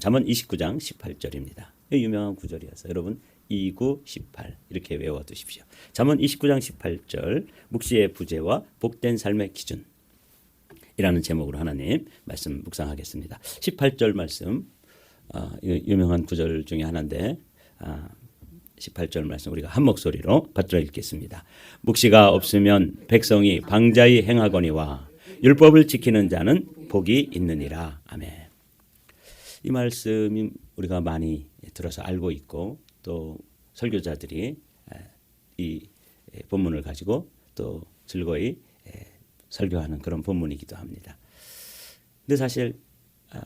잠언 29장 18절입니다. 유명한 구절이어서 여러분 29, 18 이렇게 외워두십시오. 잠언 29장 18절 묵시의 부재와 복된 삶의 기준 이라는 제목으로 하나님 말씀 묵상하겠습니다. 18절 말씀 아, 이 유명한 구절 중에 하나인데 아, 18절 말씀 우리가 한 목소리로 받들어 읽겠습니다. 묵시가 없으면 백성이 방자히 행하거니와 율법을 지키는 자는 복이 있느니라. 아멘. 이 말씀이 우리가 많이 들어서 알고 있고 또 설교자들이 이 본문을 가지고 또 즐거이 설교하는 그런 본문이기도 합니다. 근데 사실 아,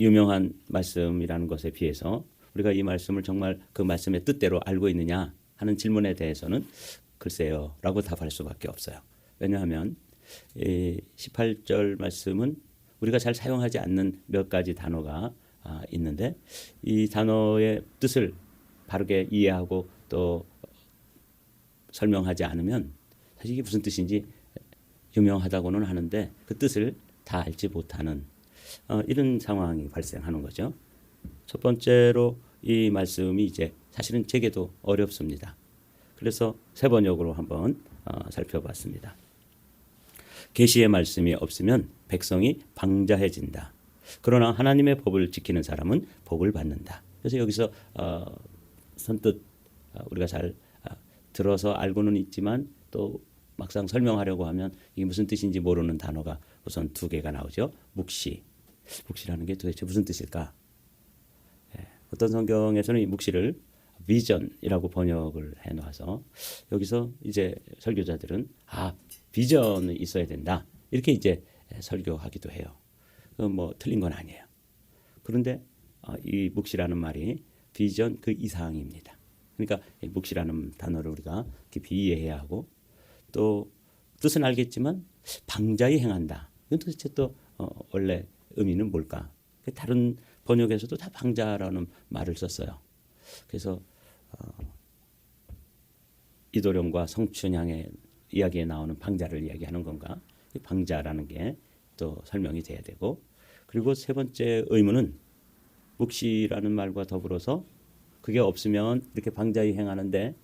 유명한 말씀이라는 것에 비해서 우리가 이 말씀을 정말 그 말씀의 뜻대로 알고 있느냐 하는 질문에 대해서는 글쎄요라고 답할 수밖에 없어요. 왜냐하면 이 18절 말씀은 우리가 잘 사용하지 않는 몇 가지 단어가 아, 있는데 이 단어의 뜻을 바르게 이해하고 또 설명하지 않으면 사실 이게 무슨 뜻인지 유명하다고는 하는데 그 뜻을 다 알지 못하는 어, 이런 상황이 발생하는 거죠. 첫 번째로 이 말씀이 이제 사실은 제게도 어렵습니다. 그래서 세 번역으로 한번 어, 살펴봤습니다. 계시의 말씀이 없으면 백성이 방자해진다. 그러나 하나님의 법을 지키는 사람은 복을 받는다. 그래서 여기서 어, 선뜻 어, 우리가 잘 어, 들어서 알고는 있지만 또 막상 설명하려고 하면 이게 무슨 뜻인지 모르는 단어가 우선 두 개가 나오죠. 묵시. 묵시라는 게 도대체 무슨 뜻일까? 예, 어떤 성경에서는 이 묵시를 비전이라고 번역을 해 놔서 여기서 이제 설교자들은 아 비전이 있어야 된다 이렇게 이제 설교하기도 해요. 그뭐 틀린 건 아니에요. 그런데 어, 이 묵시라는 말이 비전 그 이상입니다. 그러니까 이 묵시라는 단어를 우리가 깊이 이해해야 하고 또 뜻은 알겠지만 방자히 행한다. 이건 도대체 또 어, 원래 의미는 뭘까? 다른 번역에서도 다 방자라는 말을 썼어요. 그래서 어, 이도령과 성춘향의 이야기에 나오는 방자를 이야기하는 건가? 이 방자라는 게 또 설명이 돼야 되고 그리고 세 번째 의문은 묵시라는 말과 더불어서 그게 없으면 이렇게 방자히 행하는데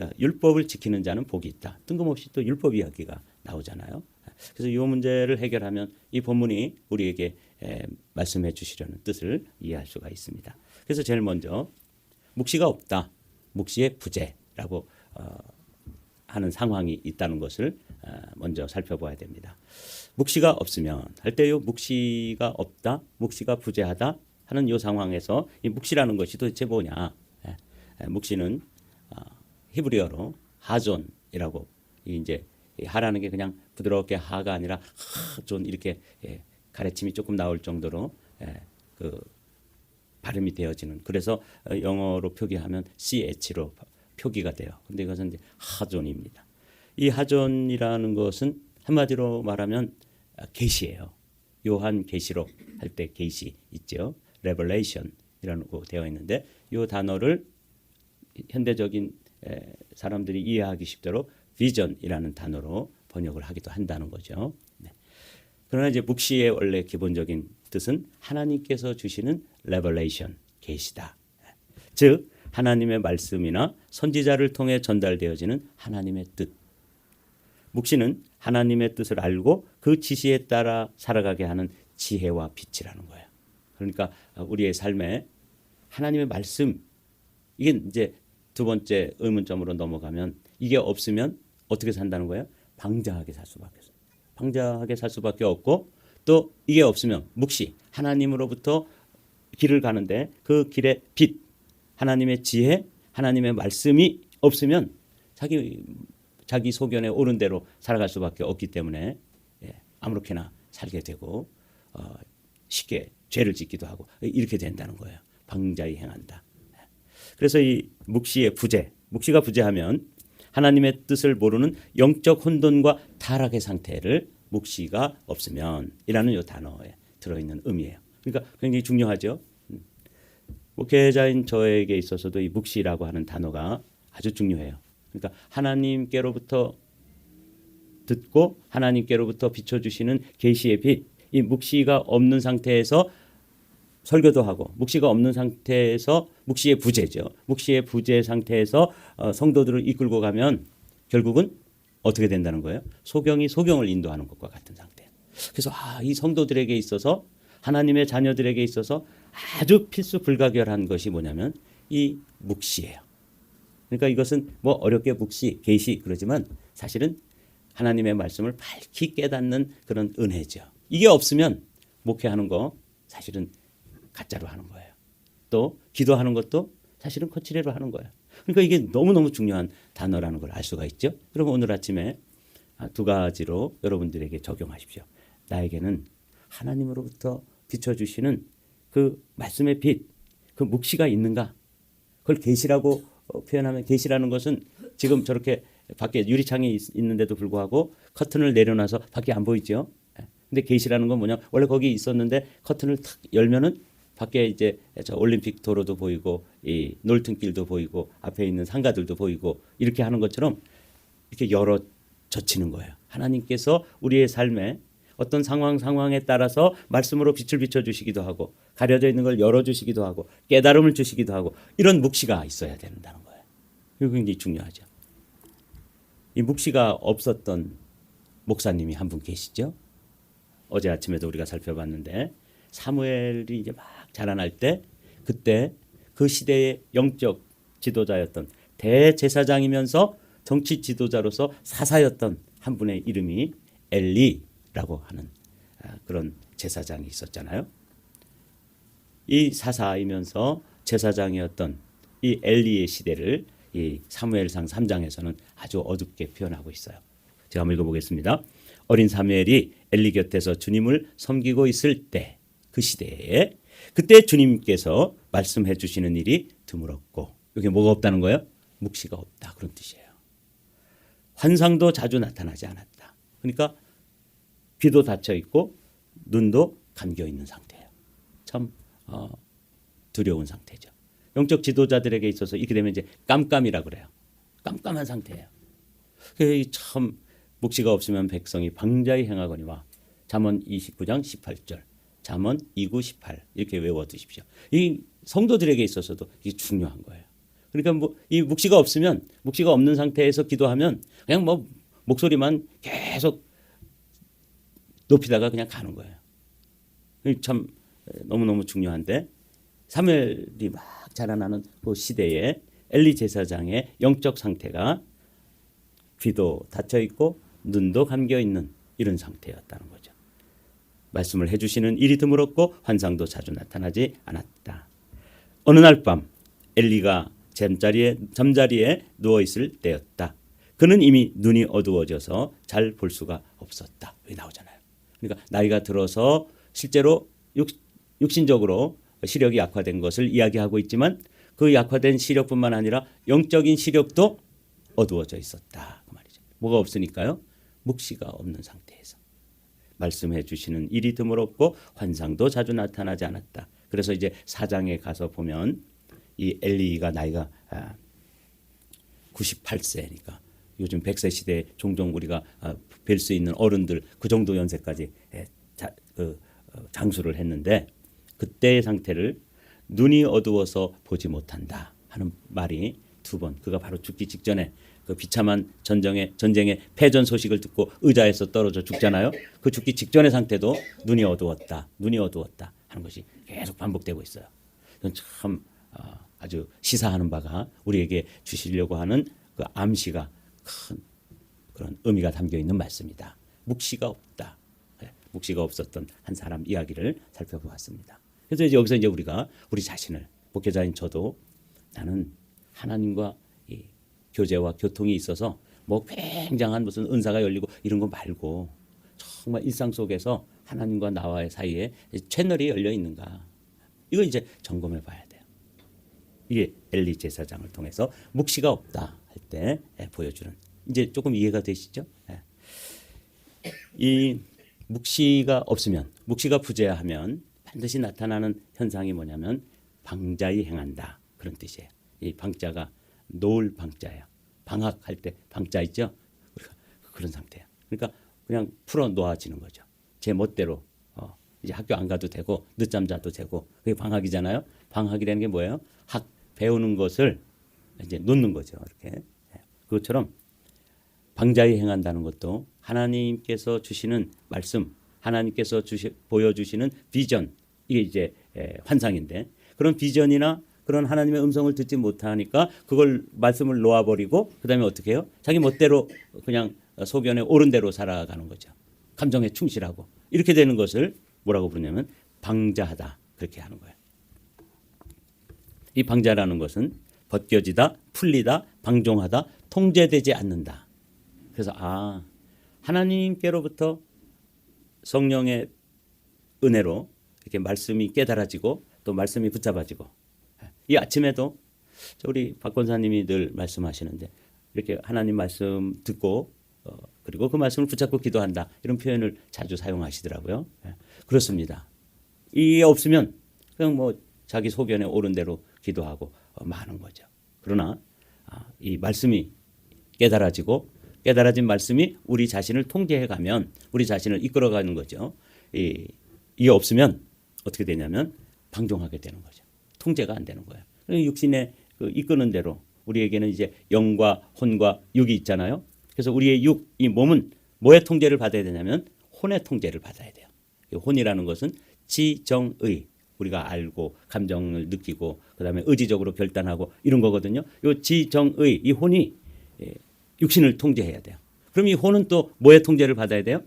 어, 율법을 지키는 자는 복이 있다. 뜬금없이 또 율법 이야기가 나오잖아요. 그래서 이 문제를 해결하면 이 본문이 우리에게 에, 말씀해 주시려는 뜻을 이해할 수가 있습니다. 그래서 제일 먼저 묵시가 없다. 묵시의 부재라고 어, 하는 상황이 있다는 것을 어, 먼저 살펴봐야 됩니다. 묵시가 없으면 할 때요 묵시가 없다, 묵시가 부재하다 하는 이 상황에서 이 묵시라는 것이 도대체 뭐냐? 예, 예, 묵시는 어, 히브리어로 하존이라고 이제 이 하라는 게 그냥 부드럽게 하가 아니라 하존 이렇게 예, 가래침이 조금 나올 정도로 예, 그 발음이 되어지는 그래서 어, 영어로 표기하면 ch로 표기가 돼요. 근데 이것은 이제 하존입니다. 이 하존이라는 것은 한마디로 말하면 아, 계시예요. 요한 계시록 할 때 계시 있죠. revelation이라고 되어 있는데 이 단어를 현대적인 에, 사람들이 이해하기 쉽도록 vision이라는 단어로 번역을 하기도 한다는 거죠. 네. 그러나 이제 묵시의 원래 기본적인 뜻은 하나님께서 주시는 revelation 계시다. 즉 하나님의 말씀이나 선지자를 통해 전달되어지는 하나님의 뜻. 묵시는 하나님의 뜻을 알고 그 지시에 따라 살아가게 하는 지혜와 빛이라는 거예요. 그러니까 우리의 삶에 하나님의 말씀 이게 이제 두 번째 의문점으로 넘어가면 이게 없으면 어떻게 산다는 거예요? 방자하게 살 수밖에 없어요. 방자하게 살 수밖에 없고 또 이게 없으면 묵시 하나님으로부터 길을 가는데 그 길의 빛 하나님의 지혜 하나님의 말씀이 없으면 자기 자기 소견에 옳은 대로 살아갈 수밖에 없기 때문에 예, 아무렇게나 살게 되고 어, 쉽게 죄를 짓기도 하고 이렇게 된다는 거예요. 방자히 행한다. 그래서 이 묵시의 부재, 묵시가 부재하면 하나님의 뜻을 모르는 영적 혼돈과 타락의 상태를 묵시가 없으면이라는 이 단어에 들어있는 의미예요. 그러니까 굉장히 중요하죠. 음. 목회자인 저에게 있어서도 이 묵시라고 하는 단어가 아주 중요해요. 그러니까 하나님께로부터 듣고 하나님께로부터 비춰주시는 계시의 빛, 이 묵시가 없는 상태에서 설교도 하고 묵시가 없는 상태에서 묵시의 부재죠. 묵시의 부재 상태에서 어, 성도들을 이끌고 가면 결국은 어떻게 된다는 거예요? 소경이 소경을 인도하는 것과 같은 상태. 그래서 아, 이 성도들에게 있어서 하나님의 자녀들에게 있어서 아주 필수 불가결한 것이 뭐냐면 이 묵시예요. 그러니까 이것은 뭐 어렵게 묵시, 계시 그러지만 사실은 하나님의 말씀을 밝히 깨닫는 그런 은혜죠. 이게 없으면 목회하는 거 사실은 가짜로 하는 거예요. 또 기도하는 것도 사실은 거칠애로 하는 거예요. 그러니까 이게 너무너무 중요한 단어라는 걸 알 수가 있죠. 그럼 오늘 아침에 아, 두 가지로 여러분들에게 적용하십시오. 나에게는 하나님으로부터 비춰주시는 그 말씀의 빛, 그 묵시가 있는가? 그걸 계시라고 어, 표현하면 계시라는 것은 지금 저렇게 밖에 유리창이 있- 있는데도 불구하고 커튼을 내려놔서 밖에 안 보이죠. 예. 근데 계시라는 건 뭐냐? 원래 거기 있었는데 커튼을 탁 열면은 밖에 이제 저 올림픽 도로도 보이고 이 놀튼길도 보이고 앞에 있는 상가들도 보이고 이렇게 하는 것처럼 이렇게 열어 젖히는 거예요. 하나님께서 우리의 삶에 어떤 상황 상황에 따라서 말씀으로 빛을 비춰 주시기도 하고 가려져 있는 걸 열어 주시기도 하고 깨달음을 주시기도 하고 이런 묵시가 있어야 된다는 거예요. 이거 굉장히 중요하죠. 이 묵시가 없었던 목사님이 한 분 계시죠? 어제 아침에도 우리가 살펴봤는데 사무엘이 이제 막 자라날 때 그때 그 시대의 영적 지도자였던 대제사장이면서 정치 지도자로서 사사였던 한 분의 이름이 엘리라고 하는 아, 그런 제사장이 있었잖아요. 이 사사이면서 제사장이었던 이 엘리의 시대를 이 사무엘상 3장에서는 아주 어둡게 표현하고 있어요. 제가 한번 읽어보겠습니다. 어린 사무엘이 엘리 곁에서 주님을 섬기고 있을 때 그 시대에 그때 주님께서 말씀해 주시는 일이 드물었고 여기 뭐가 없다는 거예요? 묵시가 없다 그런 뜻이에요. 환상도 자주 나타나지 않았다. 그러니까 귀도 닫혀 있고 눈도 감겨 있는 상태예요. 참 어, 두려운 상태죠. 영적 지도자들에게 있어서 이렇게 되면 이제 깜깜이라 그래요. 깜깜한 상태예요. 그참 묵시가 없으면 백성이 방자히 행하거니와 잠언 29장 18절, 잠언 29, 18 이렇게 외워 두십시오. 이 성도들에게 있어서도 이게 중요한 거예요. 그러니까 뭐 이 묵시가 없으면 묵시가 없는 상태에서 기도하면 그냥 뭐 목소리만 계속 높이다가 그냥 가는 거예요. 이참 너무너무 중요한데 사무엘이 막 자라나는 그 시대에 엘리 제사장의 영적 상태가 귀도 닫혀 있고 눈도 감겨 있는 이런 상태였다는 거죠. 말씀을 해주시는 일이 드물었고 환상도 자주 나타나지 않았다. 어느 날 밤 엘리가 잠자리에 잠자리에 누워 있을 때였다. 그는 이미 눈이 어두워져서 잘 볼 수가 없었다. 왜 나오잖아요. 그러니까 나이가 들어서 실제로 육, 육신적으로 시력이 약화된 것을 이야기하고 있지만 그 약화된 시력뿐만 아니라 영적인 시력도 어두워져 있었다. 그 말이죠. 뭐가 없으니까요. 묵시가 없는 상태에서 말씀해 주시는 일이 드물었고 환상도 자주 나타나지 않았다. 그래서 이제 사장에 가서 보면 이 엘리가 나이가 아, 98세니까 요즘 100세 시대에 종종 우리가 아, 뵐수 있는 어른들 그 정도 연세까지 그, 어, 장수를 했는데 그때의 상태를 눈이 어두워서 보지 못한다 하는 말이 두 번 그가 바로 죽기 직전에 그 비참한 전쟁의 전쟁의 패전 소식을 듣고 의자에서 떨어져 죽잖아요. 그 죽기 직전의 상태도 눈이 어두웠다, 눈이 어두웠다 하는 것이 계속 반복되고 있어요. 이건 참 어, 아주 시사하는 바가 우리에게 주시려고 하는 그 암시가 큰 그런 의미가 담겨 있는 말씀이다. 묵시가 없다. 네, 묵시가 없었던 한 사람 이야기를 살펴보았습니다. 그래서 이제 여기서 이제 우리가 우리 자신을 목회자인 저도 나는 하나님과 이 교제와 교통이 있어서 뭐 굉장한 무슨 은사가 열리고 이런 거 말고 정말 일상 속에서 하나님과 나와의 사이에 채널이 열려 있는가 이거 이제 점검해 봐야 돼요. 이게 엘리 제사장을 통해서 묵시가 없다 할 때 보여주는 이제 조금 이해가 되시죠? 예. 이 묵시가 없으면 묵시가 부재하면 반드시 나타나는 현상이 뭐냐면 방자히 행한다 그런 뜻이에요. 이 방자가 노을 방자예요. 방학할 때 방자 있죠? 우리가 그런 상태예요. 그러니까 그냥 풀어 놓아지는 거죠. 제 멋대로 어, 이제 학교 안 가도 되고 늦잠 자도 되고 그게 방학이잖아요. 방학이라는 게 뭐예요? 학 배우는 것을 이제 놓는 거죠. 이렇게 예. 그것처럼 방자히 행한다는 것도 하나님께서 주시는 말씀, 하나님께서 주시, 보여주시는 비전 이게 이제 에, 환상인데 그런 비전이나 그런 하나님의 음성을 듣지 못하니까 그걸 말씀을 놓아버리고 그다음에 어떻게 해요? 자기 멋대로 그냥 소견에 옳은 대로 살아가는 거죠. 감정에 충실하고 이렇게 되는 것을 뭐라고 부르냐면 방자하다 그렇게 하는 거예요. 이 방자라는 것은 벗겨지다, 풀리다, 방종하다, 통제되지 않는다. 그래서 아 하나님께로부터 성령의 은혜로 이렇게 말씀이 깨달아지고 또 말씀이 붙잡아지고 이 아침에도 저 우리 박 권사님이 늘 말씀하시는데 이렇게 하나님 말씀 듣고 어, 그리고 그 말씀을 붙잡고 기도한다 이런 표현을 자주 사용하시더라고요. 예, 그렇습니다. 이게 없으면 그냥 뭐 자기 소견에 옳은 대로 기도하고 어, 마는 거죠. 그러나 아, 이 말씀이 깨달아지고 깨달아진 말씀이 우리 자신을 통제해 가면 우리 자신을 이끌어 가는 거죠. 이, 이게 없으면 어떻게 되냐면 방종하게 되는 거죠. 통제가 안 되는 거예요. 육신의 그 이끄는 대로 우리에게는 이제 영과 혼과 육이 있잖아요. 그래서 우리의 육, 이 몸은 뭐의 통제를 받아야 되냐면 혼의 통제를 받아야 돼요. 이 혼이라는 것은 지정의 우리가 알고 감정을 느끼고 그다음에 의지적으로 결단하고 이런 거거든요. 이 지정의 이 혼이 예, 육신을 통제해야 돼요. 그럼 이 혼은 또 뭐의 통제를 받아야 돼요?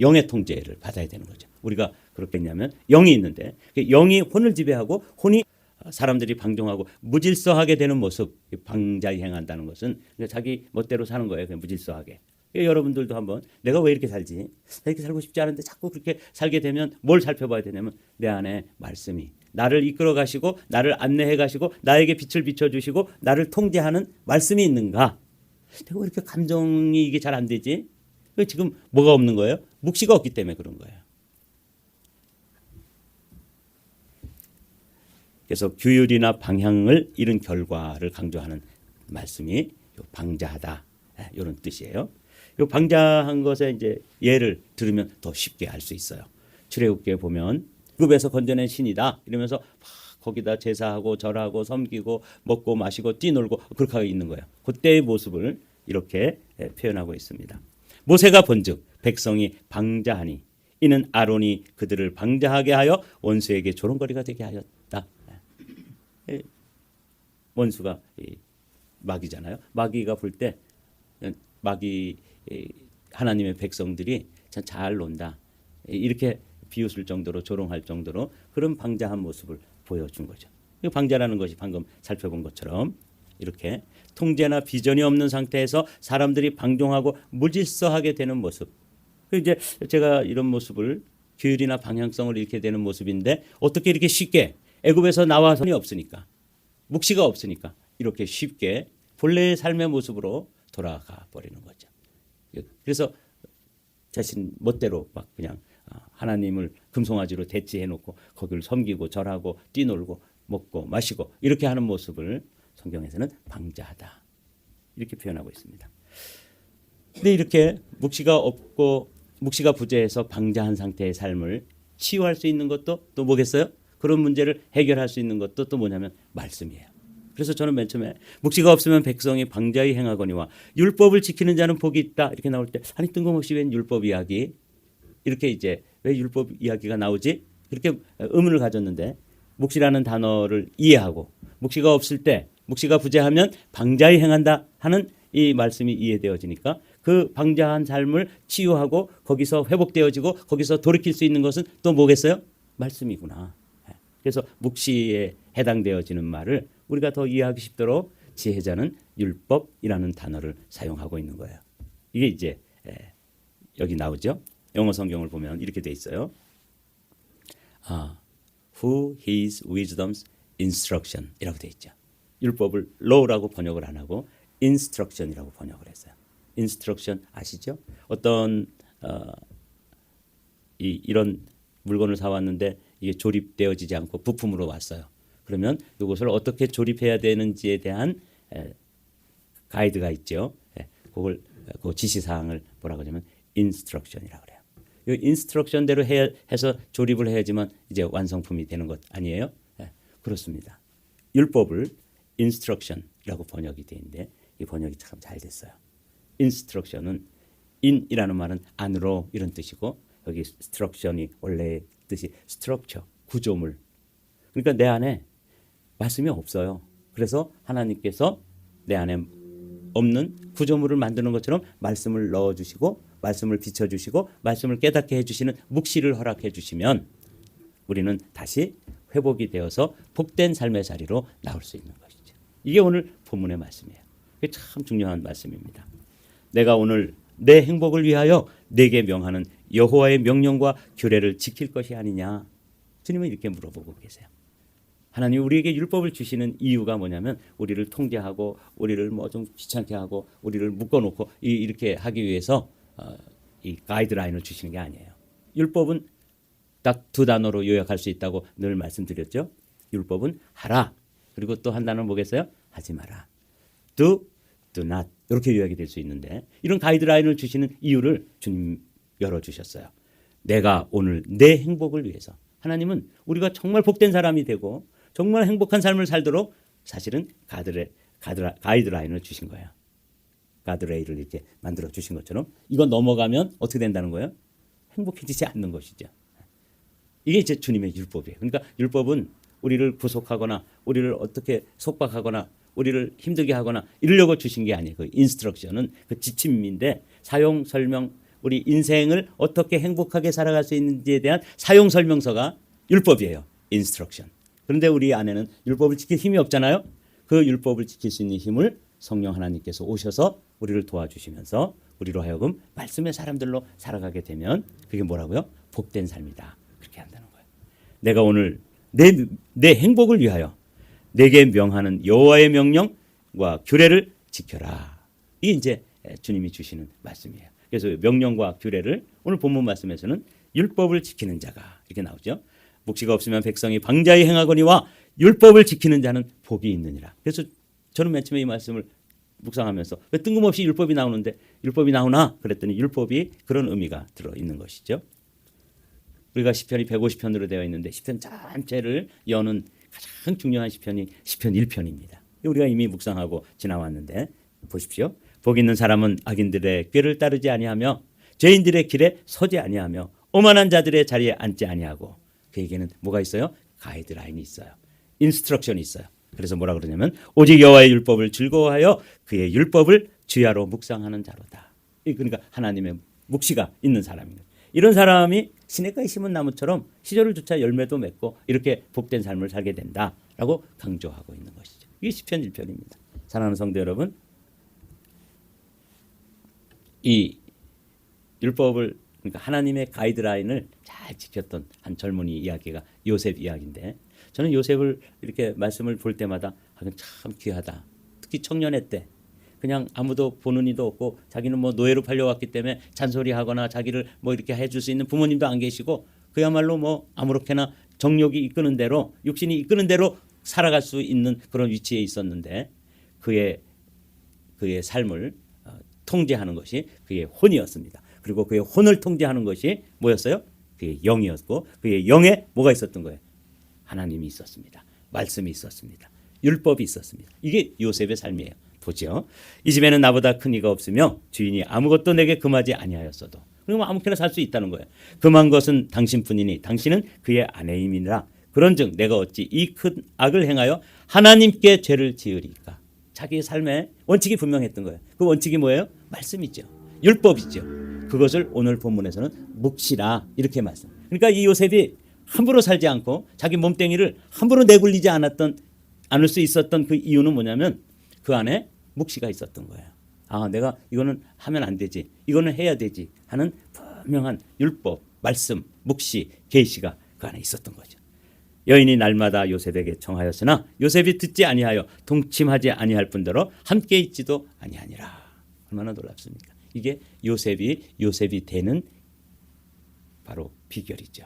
영의 통제를 받아야 되는 거죠. 우리가 그렇게 했냐면 영이 있는데 그 영이 혼을 지배하고 혼이 사람들이 방종하고 무질서하게 되는 모습 방자히 행한다는 것은 그냥 자기 멋대로 사는 거예요. 그냥 무질서하게. 여러분들도 한번 내가 왜 이렇게 살지? 이렇게 살고 싶지 않은데 자꾸 그렇게 살게 되면 뭘 살펴봐야 되냐면 내 안에 말씀이 나를 이끌어 가시고 나를 안내해 가시고 나에게 빛을 비춰 주시고 나를 통제하는 말씀이 있는가? 내가 왜 이렇게 감정이 이게 잘 안 되지? 지금 뭐가 없는 거예요? 묵시가 없기 때문에 그런 거예요. 그래서 규율이나 방향을 잃은 결과를 강조하는 말씀이 방자하다 이런 뜻이에요. 이 방자한 것에 이제 예를 들으면 더 쉽게 알 수 있어요. 출애굽기에 보면 급에서 건져낸 신이다 이러면서 막 거기다 제사하고 절하고 섬기고 먹고 마시고 뛰놀고 그렇게 있는 거예요. 그때의 모습을 이렇게 표현하고 있습니다. 모세가 본즉 백성이 방자하니 이는 아론이 그들을 방자하게 하여 원수에게 조롱거리가 되게 하였다. 원수가 마귀잖아요. 마귀가 불때 마귀 하나님의 백성들이 참 잘 논다. 이렇게 비웃을 정도로 조롱할 정도로 그런 방자한 모습을 보여준 거죠. 방자라는 것이 방금 살펴본 것처럼 이렇게 통제나 비전이 없는 상태에서 사람들이 방종하고 무질서하게 되는 모습. 이제 제가 이런 모습을 규율이나 방향성을 잃게 되는 모습인데 어떻게 이렇게 쉽게 애굽에서 나와서는 없으니까 묵시가 없으니까 이렇게 쉽게 본래의 삶의 모습으로 돌아가 버리는 거죠. 그래서 자신 멋대로 막 그냥 하나님을 금송아지로 대치해 놓고 거기를 섬기고 절하고 뛰놀고 먹고 마시고 이렇게 하는 모습을 성경에서는 방자하다 이렇게 표현하고 있습니다. 근데 이렇게 묵시가 없고 묵시가 부재해서 방자한 상태의 삶을 치유할 수 있는 것도 또 뭐겠어요? 그런 문제를 해결할 수 있는 것도 또 뭐냐면 말씀이에요. 그래서 저는 맨 처음에 묵시가 없으면 백성이 방자히 행하거니와 율법을 지키는 자는 복이 있다 이렇게 나올 때 아니 뜬금없이 웬 율법 이야기 이렇게 이제 왜 율법 이야기가 나오지 이렇게 의문을 가졌는데 묵시라는 단어를 이해하고 묵시가 없을 때 묵시가 부재하면 방자히 행한다 하는 이 말씀이 이해되어지니까 그 방자한 삶을 치유하고 거기서 회복되어지고 거기서 돌이킬 수 있는 것은 또 뭐겠어요? 말씀이구나. 그래서 묵시에 해당되어지는 말을 우리가 더 이해하기 쉽도록 지혜자는 율법이라는 단어를 사용하고 있는 거예요. 이게 이제 여기 나오죠. 영어 성경을 보면 이렇게 돼 있어요. 아, who his wisdom's instruction이라고 돼 있죠. 율법을 law라고 번역을 안 하고 instruction이라고 번역을 했어요. instruction 아시죠? 어떤 어, 이, 이런 물건을 사왔는데 이게 조립되어지지 않고 부품으로 왔어요. 그러면 이것을 어떻게 조립해야 되는지에 대한 에, 가이드가 있죠. 예, 그걸 그 지시 사항을 뭐라고 하냐면 인스트럭션이라고 그래요. 이 인스트럭션대로 해, 해서 조립을 해야지만 이제 완성품이 되는 것 아니에요? 예, 그렇습니다. 율법을 인스트럭션이라고 번역이 돼 있는데 이 번역이 참 잘 됐어요. 인스트럭션은 인이라는 말은 안으로 이런 뜻이고 여기 스트럭션이 원래 뜻이 스트럭처 구조물. 그러니까 내 안에 말씀이 없어요. 그래서 하나님께서 내 안에 없는 구조물을 만드는 것처럼 말씀을 넣어 주시고 말씀을 비춰 주시고 말씀을 깨닫게 해 주시는 묵시를 허락해 주시면 우리는 다시 회복이 되어서 복된 삶의 자리로 나올 수 있는 것이죠. 이게 오늘 본문의 말씀이에요. 이게 참 중요한 말씀입니다. 내가 오늘 내 행복을 위하여 내게 명하는 여호와의 명령과 규례를 지킬 것이 아니냐. 주님은 이렇게 물어보고 계세요. 하나님 우리에게 율법을 주시는 이유가 뭐냐면 우리를 통제하고 우리를 뭐 좀 귀찮게 하고 우리를 묶어놓고 이- 이렇게 하기 위해서 어, 이 가이드라인을 주시는 게 아니에요. 율법은 딱 두 단어로 요약할 수 있다고 늘 말씀드렸죠. 율법은 하라. 그리고 또 한 단어는 뭐겠어요? 하지 마라. do, do not 이렇게 요약이 될 수 있는데 이런 가이드라인을 주시는 이유를 주님 열어주셨어요. 내가 오늘 내 행복을 위해서 하나님은 우리가 정말 복된 사람이 되고 정말 행복한 삶을 살도록 사실은 가드레, 가드라, 가이드라인을 주신 거예요. 가드레일을 이렇게 만들어 주신 것처럼 이거 넘어가면 어떻게 된다는 거예요? 행복해지지 않는 것이죠. 이게 이제 주님의 율법이에요. 그러니까 율법은 우리를 구속하거나 우리를 어떻게 속박하거나 우리를 힘들게 하거나 이러려고 주신 게 아니에요. 그 인스트럭션은 그 지침인데 사용 설명 우리 인생을 어떻게 행복하게 살아갈 수 있는지에 대한 사용 설명서가 율법이에요. 인스트럭션. 그런데 우리 안에는 율법을 지킬 힘이 없잖아요. 그 율법을 지킬 수 있는 힘을 성령 하나님께서 오셔서 우리를 도와주시면서 우리로 하여금 말씀의 사람들로 살아가게 되면 그게 뭐라고요? 복된 삶이다. 그렇게 한다는 거예요. 내가 오늘 내, 내 행복을 위하여 내게 명하는 여호와의 명령과 규례를 지켜라. 이게 이제 주님이 주시는 말씀이에요. 그래서 명령과 규례를 오늘 본문 말씀에서는 율법을 지키는 자가 이렇게 나오죠. 묵시가 없으면 백성이 방자히 행하거니와 율법을 지키는 자는 복이 있느니라. 그래서 저는 맨 처음에 이 말씀을 묵상하면서 왜 뜬금없이 율법이 나오는데 율법이 나오나 그랬더니 율법이 그런 의미가 들어 있는 것이죠. 우리가 시편이 150편으로 되어 있는데 시편 전체를 여는 가장 중요한 시편이 시편 1편입니다. 우리가 이미 묵상하고 지나왔는데 보십시오. 복 있는 사람은 악인들의 꾀를 따르지 아니하며 죄인들의 길에 서지 아니하며 오만한 자들의 자리에 앉지 아니하고 그에게는 뭐가 있어요? 가이드라인이 있어요. 인스트럭션이 있어요. 그래서 뭐라 그러냐면 오직 여호와의 율법을 즐거워하여 그의 율법을 주야로 묵상하는 자로다. 이 그러니까 하나님의 묵시가 있는 사람입니다. 이런 사람이 시냇가에 심은 나무처럼 시절을 조차 열매도 맺고 이렇게 복된 삶을 살게 된다라고 강조하고 있는 것이죠. 이게 시편 1편입니다. 사랑하는 성도 여러분, 이 율법을 그러니까 하나님의 가이드라인을 잘 지켰던 한 젊은이 이야기가 요셉 이야기인데 저는 요셉을 이렇게 말씀을 볼 때마다 아, 참 귀하다. 특히 청년의 때 그냥 아무도 보는 이도 없고 자기는 뭐 노예로 팔려왔기 때문에 잔소리하거나 자기를 뭐 이렇게 해줄 수 있는 부모님도 안 계시고 그야말로 뭐 아무렇게나 정욕이 이끄는 대로 육신이 이끄는 대로 살아갈 수 있는 그런 위치에 있었는데 그의 그의 삶을 어, 통제하는 것이 그의 혼이었습니다. 그리고 그의 혼을 통제하는 것이 뭐였어요? 그의 영이었고 그의 영에 뭐가 있었던 거예요? 하나님이 있었습니다. 말씀이 있었습니다. 율법이 있었습니다. 이게 요셉의 삶이에요. 보죠. 이 집에는 나보다 큰 이가 없으며 주인이 아무것도 내게 금하지 아니하였어도 그러면 아무렇게나 살 수 있다는 거예요. 금한 것은 당신뿐이니 당신은 그의 아내임이니라. 그런즉 내가 어찌 이 큰 악을 행하여 하나님께 죄를 지으리까? 자기의 삶에 원칙이 분명했던 거예요. 그 원칙이 뭐예요? 말씀이죠. 율법이죠. 그것을 오늘 본문에서는 묵시라 이렇게 말씀. 그러니까 이 요셉이 함부로 살지 않고 자기 몸뚱이를 함부로 내굴리지 않았던 않을 수 있었던 그 이유는 뭐냐면 그 안에 묵시가 있었던 거예요. 아, 내가 이거는 하면 안 되지. 이거는 해야 되지 하는 분명한 율법, 말씀, 묵시, 계시가 그 안에 있었던 거죠. 여인이 날마다 요셉에게 청하였으나 요셉이 듣지 아니하여 동침하지 아니할 뿐더러 함께 있지도 아니하니라. 얼마나 놀랍습니까? 이게 요셉이 요셉이 되는 바로 비결이죠.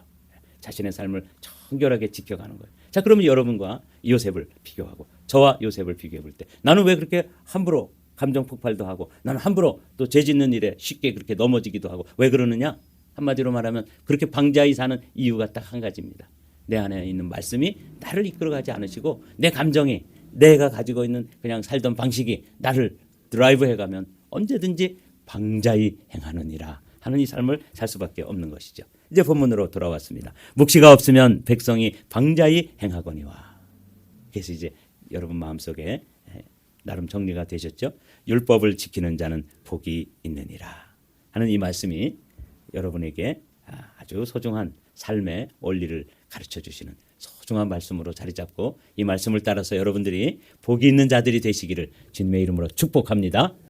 자신의 삶을 청결하게 지켜가는 거예요. 자, 그러면 여러분과 요셉을 비교하고 저와 요셉을 비교해 볼 때 나는 왜 그렇게 함부로 감정 폭발도 하고 나는 함부로 또 죄 짓는 일에 쉽게 그렇게 넘어지기도 하고 왜 그러느냐? 한마디로 말하면 그렇게 방자히 사는 이유가 딱 한 가지입니다. 내 안에 있는 말씀이 나를 이끌어가지 않으시고 내 감정이 내가 가지고 있는 그냥 살던 방식이 나를 드라이브해가면 언제든지 방자히 행하느니라 하는 이 삶을 살 수밖에 없는 것이죠. 이제 본문으로 돌아왔습니다. 묵시가 없으면 백성이 방자히 행하거니와. 그래서 이제 여러분 마음속에 에, 나름 정리가 되셨죠? 율법을 지키는 자는 복이 있느니라 하는 이 말씀이 여러분에게 아, 아주 소중한 삶의 원리를 가르쳐 주시는 소중한 말씀으로 자리 잡고 이 말씀을 따라서 여러분들이 복이 있는 자들이 되시기를 주님의 이름으로 축복합니다.